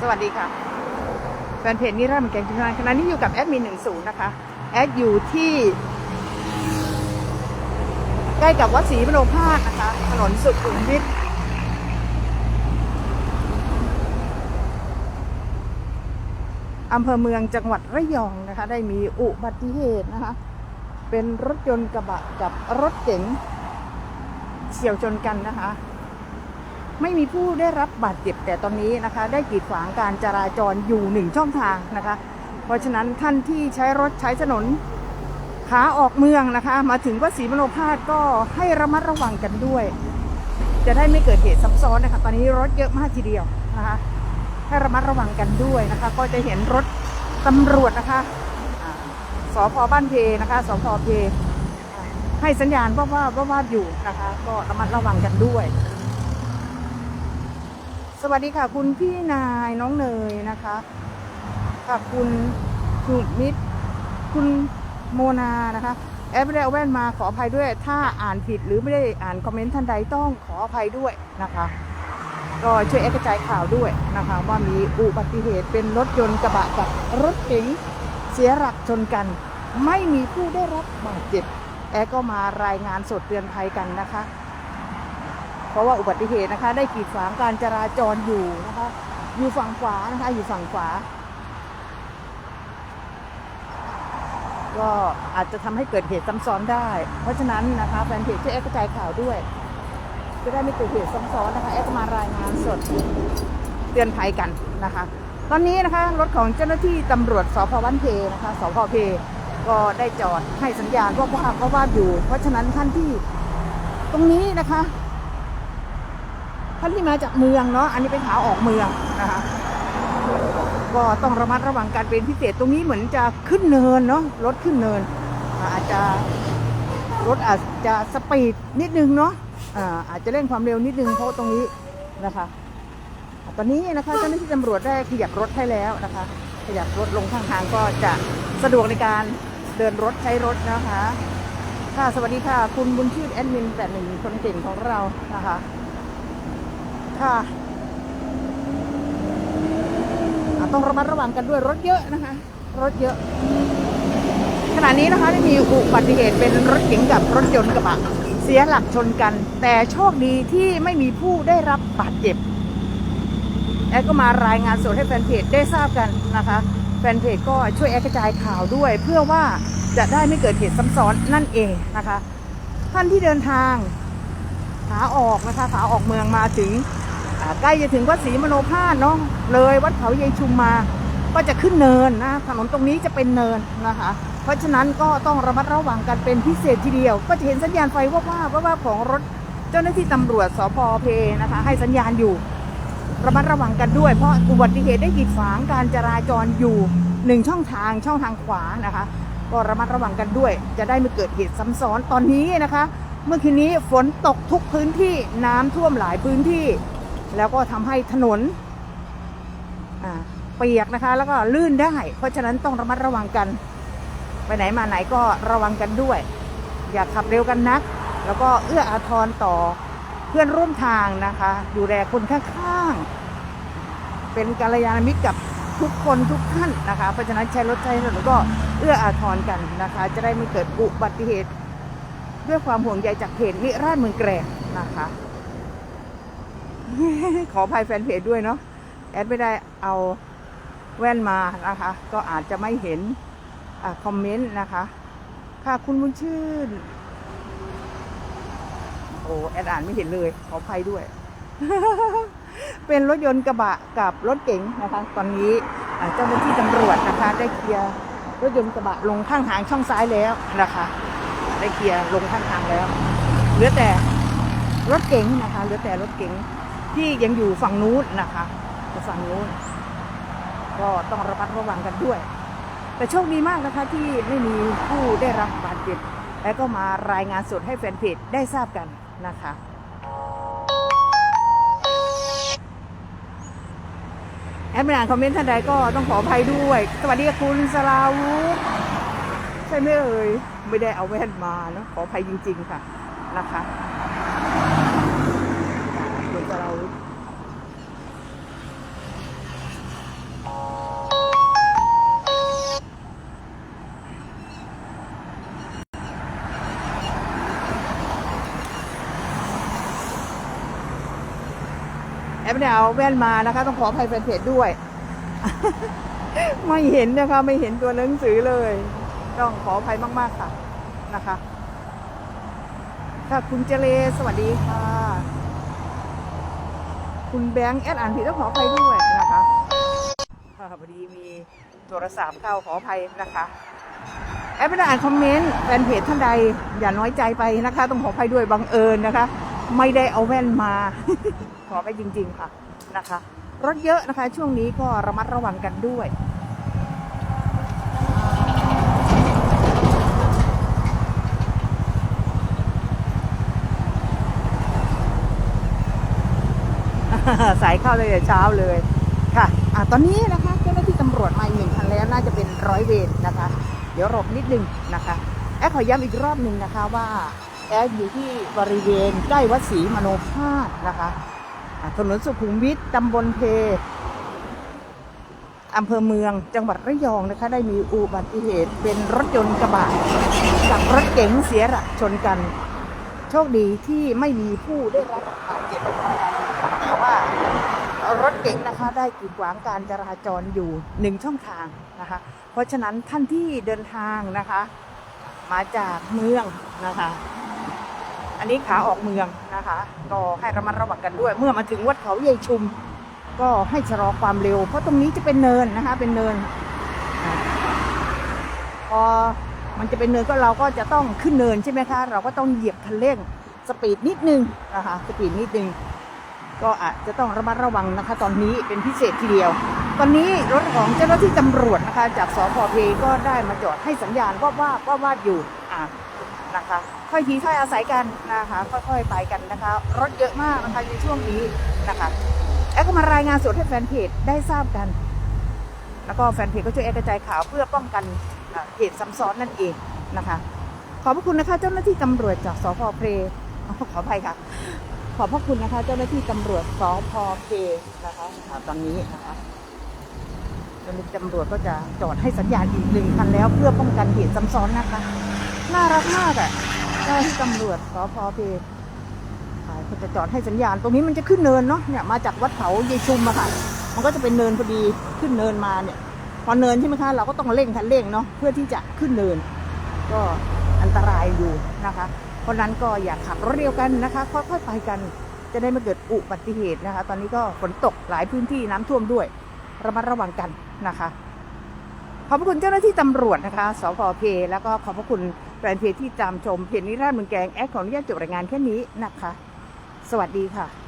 สวัสดีค่ะแฟนเพจนิรันดร์มันแกงทุกท่านขณะนี้อยู่กับแอดมินหนึ่งศูนย์นะคะแอดอยู่ที่ ใกล้กับวัดศรีมโนภาสนะคะ ถนนสุขุมวิทอำเภอเมืองจังหวัดระยองนะคะ ได้มีอุบัติเหตุนะคะ เป็นรถยนต์กระบะกับรถเก๋งเฉียวชนกันนะคะ ไม่มีผู้ได้รับบาดเจ็บแต่ตอนนี้นะคะ ได้กีดขวางการจราจรอยู่หนึ่งช่องทางนะคะ เพราะฉะนั้นท่านที่ใช้รถใช้ถนนขาออกเมืองนะคะ มาถึงวัดศรีมโนภาสก็ให้ระมัดระวังกันด้วย จะได้ไม่เกิดเหตุซ้ำซ้อนนะคะ ตอนนี้รถเยอะมากทีเดียวนะคะ ให้ระมัดระวังกันด้วยนะคะ ก็จะเห็นรถตำรวจนะคะอ่าสพบ้านเพนะคะสพเพอ่าให้สัญญาณว่าว่าว่าอยู่นะคะ ก็ระมัดระวังกันด้วย สวัสดีค่ะ คุณพี่นายน้องเนยนะคะค่ะคุณสุมิตรคุณโมนานะคะแอดไม่ได้เอาแว่นมาขออภัยด้วย ถ้าอ่านผิดหรือไม่ได้อ่านคอมเมนต์ท่านใดต้องขออภัยด้วยนะคะก็ช่วยแอดกระจายข่าวด้วยนะคะ ว่ามีอุบัติเหตุเป็นรถยนต์กระบะกับรถเก๋งเสียหลักชนกัน ไม่มีผู้ได้รับบาดเจ็บแอดก็มารายงานสดเตือนภัยกันนะคะ เพราะว่าอุบัติเหตุนะคะ ได้กีดขวางการจราจรอยู่นะคะ อยู่ฝั่งขวานะคะ อยู่ฝั่งขวา ก็อาจจะทำให้เกิดเหตุซ้ำซ้อนได้ เพราะฉะนั้นนะคะแฟนเพจช่วยแอดกระจายข่าวด้วยจะได้ไม่เกิดเหตุซ้ำซ้อนนะคะแอดมารายงานสดเตือนภัยกันนะคะ ตอนนี้นะคะรถของเจ้าหน้าที่ตำรวจสพบ้านเพนะคะสพเพก็ได้จอดให้สัญญาณว่าว่าว่าว่าอยู่ เพราะฉะนั้นท่านที่ตรงนี้นะคะ ท่านที่มาจากเมืองเนาะอันนี้เป็นขาออกเมืองนะคะก็ต้องระมัดระวังการเป็นพิเศษตรงนี้เหมือนจะขึ้นเนินเนาะรถขึ้นเนิน อาจจะรถอาจจะสปีดนิดนึงเนาะอ่าอาจจะเร่งความเร็วนิดนึงเพราะตรงนี้นะคะ ตอนนี้นะคะเจ้าหน้าที่ตำรวจได้ขยับรถให้แล้วนะคะ ขยับรถลงข้างทางก็จะสะดวกในการเดินรถใช้รถนะคะ ค่ะสวัสดีค่ะ คุณบุญชื่นแอดมินแปดหนึ่งคนเก่งของเรานะคะ ค่ะต้องระมัดระวังกันด้วยรถเยอะนะคะ รถเยอะ ขณะนี้นะคะได้มีอุบัติเหตุเป็นรถเก๋งกับรถยนต์กระบะเสียหลักชนกัน แต่โชคดีที่ไม่มีผู้ได้รับบาดเจ็บแอดก็มารายงานสดให้แฟนเพจได้ทราบกันนะคะ แฟนเพจก็ช่วยแอดกระจายข่าวด้วย เพื่อว่าจะได้ไม่เกิดเหตุซ้ำซ้อนนั่นเองนะคะ ท่านที่เดินทางขาออกนะคะขาออกเมืองมาถึง ใกล้จะถึงวัดศรีมโนภาสเนาะเลยวัดเขาเยายชุมมา ก็จะขึ้นเนินนะถนนตรงนี้จะเป็นเนินนะคะ เพราะฉะนั้นก็ต้องระมัดระวังกันเป็นพิเศษทีเดียว ก็จะเห็นสัญญาณไฟว่าว่าว่าว่าของรถเจ้าหน้าที่ตำรวจสพเพนะคะ ให้สัญญาณอยู่ ระมัดระวังกันด้วย เพราะอุบัติเหตุได้กีดขวางการจราจรอยู่หนึ่งช่องทางช่องทางขวานะคะ ก็ระมัดระวังกันด้วย จะได้ไม่เกิดเหตุซ้ำซ้อนตอนนี้นะคะ เมื่อคืนนี้ฝนตกทุกพื้นที่น้ำท่วมหลายพื้นที่ แล้วก็ทำให้ถนนเปียกนะคะ แล้วก็ลื่นได้ เพราะฉะนั้นต้องระมัดระวังกัน ไปไหนมาไหนก็ระวังกันด้วย อย่าขับเร็วกันนัก แล้วก็เอื้ออาทรต่อเพื่อนร่วมทางนะคะ ดูแลคนข้างๆ เป็นกัลยาณมิตรกับทุกคนทุกท่านนะคะ เพราะฉะนั้นใช้รถใช้ถนนก็เอื้ออาทรกันนะคะ จะได้ไม่เกิดอุบัติเหตุ ด้วยความห่วงใยจากเพจนิราชเมืองแกรกนะคะ ขออภัยแฟนเพจด้วยเนาะแอดไม่ได้เอาแว่นมานะคะ ก็อาจจะไม่เห็นอคอมเมนต์นะคะ ค่ะคุณบุญชื่น โอ้แอดอ่านไม่เห็นเลย ขออภัยด้วย เป็นรถยนต์กระบะกับรถเก๋งนะคะ ตอนนี้เจ้าหน้าที่ตำรวจนะคะ ได้เคลียร์รถยนต์กระบะลงข้างทางช่องซ้ายแล้วนะคะ ได้เคลียร์ลงข้างทางแล้วเหลือแต่รถเก๋งนะคะเหลือแต่รถเก๋ง ที่ยังอยู่ฝั่งนู้นนะคะฝั่งนู้น ก็ต้องระมัดระวังกันด้วย แต่โชคดีมากนะคะที่ไม่มีผู้ได้รับบาดเจ็บและก็มารายงานสดให้แฟนเพจได้ทราบกันนะคะแอดไม่อ่านคอมเมนต์ท่านใดก็ต้องขออภัยด้วย สวัสดีคุณสลาวุใช่ไหมเอ่ยไม่ได้เอาแว่นมาเนอะขออภัยจริง ๆ ค่ะนะคะ กว่าเราแอปเนี่ยเอาแว่นมานะคะ ต้องขออภัยแฟนเพจด้วย ไม่เห็นนะคะ ไม่เห็นตัวหนังสือเลย ต้องขออภัยมาก ๆ ค่ะนะคะ ค่ะคุณเจเลสวัสดีค่ะ คุณแบงค์แอดอ่านผิดต้องขออภัยด้วยนะคะพอดีมีโทรศัพท์เข้าขออภัยนะคะแอดไม่ได้อ่านคอมเมนต์แฟนเพจท่านใดอย่าน้อยใจไปนะคะ ต้องขออภัยด้วยบังเอิญนะคะ ไม่ได้เอาแว่นมา ขอไปจริง ๆ ค่ะนะคะ รถเยอะนะคะ ช่วงนี้ก็ระมัดระวังกันด้วย สายเข้าเลยเช้าเลยค่ะอะตอนนี้นะคะเจ้าหน้าที่ตำรวจมาอีกหนึ่งคันแล้วน่าจะเป็นร้อยเวรนะคะ เดี๋ยวรบนิดนึงนะคะแอดขอย้ำอีกรอบหนึ่งนะคะว่าแอดอยู่ที่บริเวณใกล้วัดศรีมโนภาสนะคะอะถนนสุขุมวิทตำบลเพอำเภอเมืองจังหวัดระยองนะคะ ได้มีอุบัติเหตุเป็นรถยนต์กระบะกับรถเก๋งเสียหลักชนกัน โชคดีที่ไม่มีผู้ได้รับบาดเจ็บแต่ว่ารถเก๋งนะคะ ได้กีดขวางการจราจรอยู่หนึ่งช่องทางนะคะ เพราะฉะนั้นท่านที่เดินทางนะคะ มาจากเมืองนะคะ อันนี้ขาออกเมืองนะคะ ก็ให้ระมัดระวังกันด้วย เมื่อมาถึงวัดเขาใหญ่ชุม ก็ให้ชะลอความเร็ว เพราะตรงนี้จะเป็นเนินนะคะ เป็นเนินอ่าพอ มันจะเป็นเนินก็เราก็จะต้องขึ้นเนินใช่ไหมคะ เราก็ต้องเหยียบคันเร่งสปีดนิดนึงนะคะสปีดนิดนึง ก็อาจจะต้องระมัดระวังนะคะ ตอนนี้เป็นพิเศษทีเดียว ตอนนี้รถของเจ้าหน้าที่ตำรวจนะคะ จากสพเพก็ได้มาจอดให้สัญญาณว่าว่าว่าว่าอยู่อ่านะคะค่อยทีค่อยอาศัยกันนะคะค่อยๆไปกันนะคะ รถเยอะมากนะคะในช่วงนี้นะคะแอดก็มารายงานสดให้แฟนเพจได้ทราบกัน แล้วก็แฟนเพจก็ช่วยแอดกระจายข่าวเพื่อป้องกัน เหตุซ้ำซ้อนนั่นเองนะคะ ขอบพระคุณนะคะ เจ้าหน้าที่ตำรวจจากสพเพอ๋อขออภัยค่ะ ขอบพระคุณนะคะ เจ้าหน้าที่ตำรวจสพเพนะคะตอนนี้นะคะเจ้าหน้าที่ตำรวจก็จะจอดให้สัญญาณอีกหนึ่งคันแล้ว เพื่อป้องกันเหตุซ้ำซ้อนนะคะ น่ารักมากอะ่ะเจ้าหน้าที่ตำรวจสพเพอ่าก็จะจอดให้สัญญาณ ตรงนี้มันจะขึ้นเนินเนาะเนี่ยมาจากวัดเขาเยชุมอะค่ะ มันก็จะเป็นเนินพอดีขึ้นเนินมาเนี่ย อเนินใช่ไหมคะ เราก็ต้องเร่งคันเร่งเนาะเพื่อที่จะขึ้นเนิน ก็อันตรายอยู่นะคะ เพราะนั้นก็อย่าขับรถเร็วกันนะคะค่อยๆไปกันจะได้ไม่เกิดอุบัติเหตุนะคะ ตอนนี้ก็ฝนตกหลายพื้นที่น้ำท่วมด้วย ระมัดระวังกันนะคะ ขอบพระคุณเจ้าหน้าที่ตำรวจนะคะสพเพแล้วก็ขอบพระคุณแฟนเพจที่ตามชมเพจนิราชเมืองแกงแอดขออนุญาตจบรายงานแค่นี้นะคะ สวัสดีค่ะ